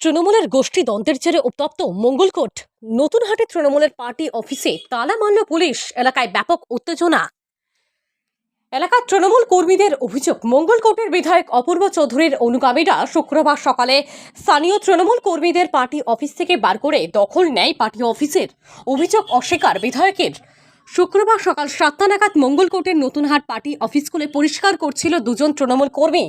তৃণমূলের গোষ্ঠী দ্বন্দ্বের জেরে উত্তপ্ত মঙ্গলকোট। নতুনহাটে তৃণমূলের পার্টি অফিসে তালা মারল পুলিশ, এলাকায় ব্যাপক উত্তেজনা। এলাকার তৃণমূল কর্মীদের অভিযোগ, মঙ্গলকোটের বিধায়ক অপূর্ব চৌধুরীর অনুগামীরা শুক্রবার সকালে স্থানীয় তৃণমূল কর্মীদের পার্টি অফিস থেকে বার করে দখল নেয় পার্টি অফিসের। অভিযোগ অস্বীকার বিধায়কের। শুক্রবার সকাল সাতটা নাগাদ মঙ্গলকোটের নতুনহাট পার্টি অফিস খুলে পরিষ্কার করছিল দুজন তৃণমূল কর্মী।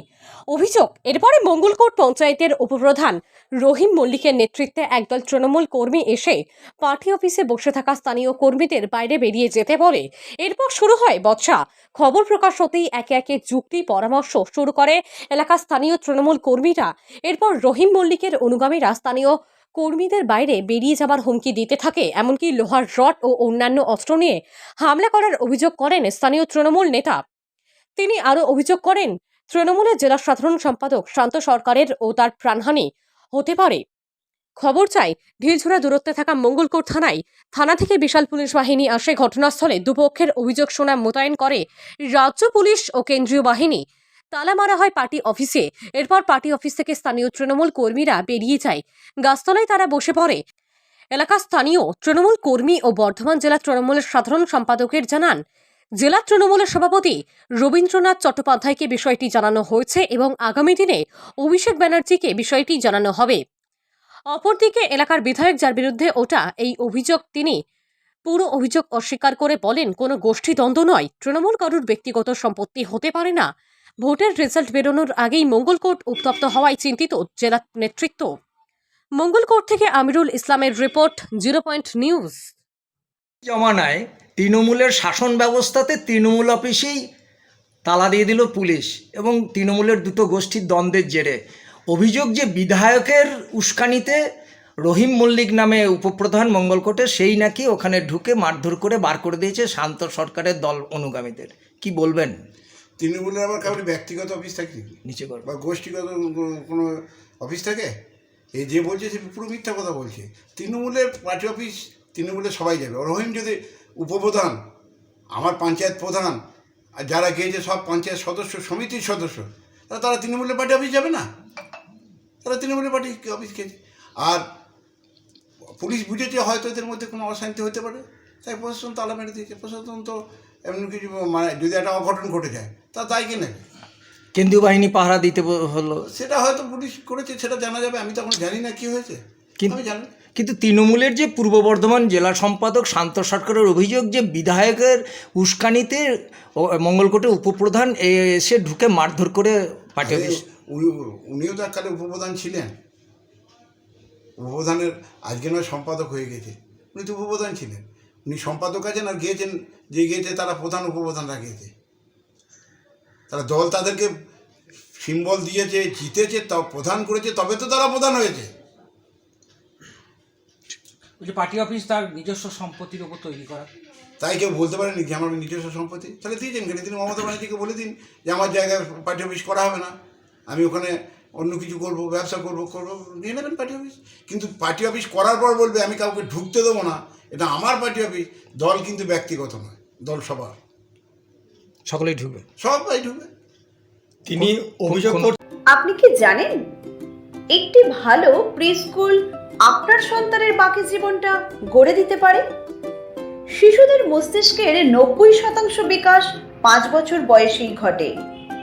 অভিযোগ, এরপরে মঙ্গলকোট পঞ্চায়েতের উপপ্রধান রহিম মল্লিকের নেতৃত্বে একদল তৃণমূল কর্মী এসে পার্টি অফিসে বসে থাকা স্থানীয় কর্মীদের বাইরে বেরিয়ে যেতে বলে। এরপর শুরু হয় বচসা। খবর প্রকাশ হতেই একে একে যুক্তি, পরামর্শ শুরু করে এলাকার স্থানীয় তৃণমূল কর্মীরা। এরপর রহিম মল্লিকের অনুগামীরা স্থানীয় কর্মীদের বাইরে বেরিয়ে যাবার হুমকি দিতে থাকে, এমনকি লোহার রড ও অন্যান্য অস্ত্র নিয়ে হামলা করার অভিযোগ করেন স্থানীয় তৃণমূল নেতা। তিনি আরও অভিযোগ করেন, তৃণমূলের জেলা সাধারণ সম্পাদক শান্ত সরকারের ও তার প্রাণহানি হতে পারে। খবর চাই ঢিলঝোড়া দূরত্বে থাকা মঙ্গলকোট থানায় থানা থেকে বিশাল পুলিশ বাহিনী আসে ঘটনাস্থলে দুপক্ষের অভিযোগ শোনা মোতায়েন করে রাজ্য পুলিশ ও কেন্দ্রীয় বাহিনী। তালা মারা হয় পার্টি অফিসে। এরপর পার্টি অফিস থেকে স্থানীয় তৃণমূল কর্মীরা বেরিয়ে যায়। গাছতলায় তারা বসে পড়ে। এলাকার স্থানীয় তৃণমূল কর্মী ও বর্ধমান জেলা তৃণমূলের সাধারণ সম্পাদকের জানান, জেলা তৃণমূলের সভাপতি রবীন্দ্রনাথ চট্টোপাধ্যায়কে বিষয়টি জানানো হয়েছে এবং আগামী দিনে অভিষেক ব্যানার্জিকে বিষয়টি জানানো হবে। অপরদিকে এলাকার বিধায়ক যার বিরুদ্ধে ওটা এই অভিযোগ তিনি পুরো অভিযোগ অস্বীকার করে বলেন, কোনো গোষ্ঠী দ্বন্দ্ব নয়। তৃণমূল কারুর ব্যক্তিগত সম্পত্তি হতে পারে না। ভোটের রেজাল্ট বেরোনোর আগেই মঙ্গলকোট উত্তপ্ত হওয়ায় চিন্তিত জেলা নেতৃত্ব। মঙ্গলকোট থেকে আমিরুল ইসলামের রিপোর্ট, জিরো পয়েন্ট নিউজ। জমানায় তৃণমূলের শাসন ব্যবস্থাতে তৃণমূল অফিসেই তালা দিয়ে দিল পুলিশ এবং তৃণমূলের দুটো গোষ্ঠীর দ্বন্দ্বের জেরে। অভিযোগ যে বিধায়কের উস্কানিতে রহিম মল্লিক নামে উপপ্রধান মঙ্গলকোটে সেই নাকি ওখানে ঢুকে মারধর করে বার করে দিয়েছে শান্ত সরকারের দল অনুগামীদের। কি বলবেন? তৃণমূলের আবার কারোর ব্যক্তিগত অফিস থাকে? নিচে কর। বা গোষ্ঠীগত কোনো- অফিস থাকে? এই যে বলছে সে পুরো মিথ্যা কথা বলছে। তৃণমূলের পার্টি অফিস তৃণমূলের সবাই যাবে। রহিম যদি উপপ্রধান আমার পঞ্চায়েত প্রধান আর যারা গিয়েছে সব পঞ্চায়েত সদস্য সমিতির সদস্য তারা তারা তৃণমূলের পার্টি অফিস যাবে না? তারা তৃণমূলের পার্টি অফিস গেছে। আর পুলিশ বুঝেছে হয়তো এদের মধ্যে কোনো অশান্তি হতে পারে। তাই প্রশাসন তালা মেরে দিয়েছে। প্রশাসন তো এমন কিছু মানে যদি একটা অঘটন ঘটে যায় তা তাই কি নেবে কেন্দ্রীয় বাহিনী পাহারা দিতে হলো। সেটা হয়তো পুলিশ করেছে সেটা জানা যাবে আমি তখন জানি না কি হয়েছে। কিন্তু- আমি জানি কিন্তু তৃণমূলের যে পূর্ব বর্ধমান জেলা সম্পাদক শান্ত সরকারের অভিযোগ যে বিধায়কের উস্কানিতে মঙ্গলকোটে উপপ্রধান এ- এসে ঢুকে মারধর করে পাঠিয়ে উনিও তো এককালে উপপ্রধান ছিলেন। উপপ্রধানের আজকে নয় সম্পাদক হয়ে গেছে। উনি তো উপপ্রধান ছিলেন। উনি সম্পাদক আছেন আর গিয়েছেন যে গিয়েছে তারা প্রধান উপপ্রধানরা গিয়েছে তারা দল তাদেরকে সিম্বল দিয়েছে জিতেছে তা প্রধান করেছে তবে তো তারা প্রধান হয়েছে। পার্টি অফিস তার নিজস্ব সম্পত্তির উপর তৈরি করা। তাই কেউ বলতে পারেনি যে আমার নিজস্ব সম্পত্তি? তাহলে দিয়েছেন কেন? তিনি মমতা ব্যানার্জিকে বলে দিন যে আমার জায়গায় পার্টি অফিস করা হবে না। আমি ওখানে অন্য কিছু করব ব্যবসা করব করব নিয়ে নেবেন পার্টি অফিস। কিন্তু পার্টি অফিস করার পর বলবে আমি কাউকে ঢুকতে দেবো না। এটা আমার পার্টি অফিস দল কিন্তু ব্যক্তিগত নয় দল সবার। সকলেই ঢুকবে? সবাই ঢুকবে। তিনি অভিযোগ আপনি কি জানেন? একটি ভালো প্রি স্কুল আপনার সন্তানের বাকি জীবনটা গড়ে দিতে পারে? শিশুদের মস্তিষ্কের নব্বই শতাংশ বিকাশ পাঁচ বছর বয়সেই ঘটে।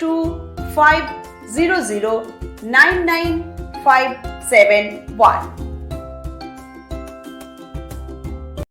two five zero zero nine nine five seven one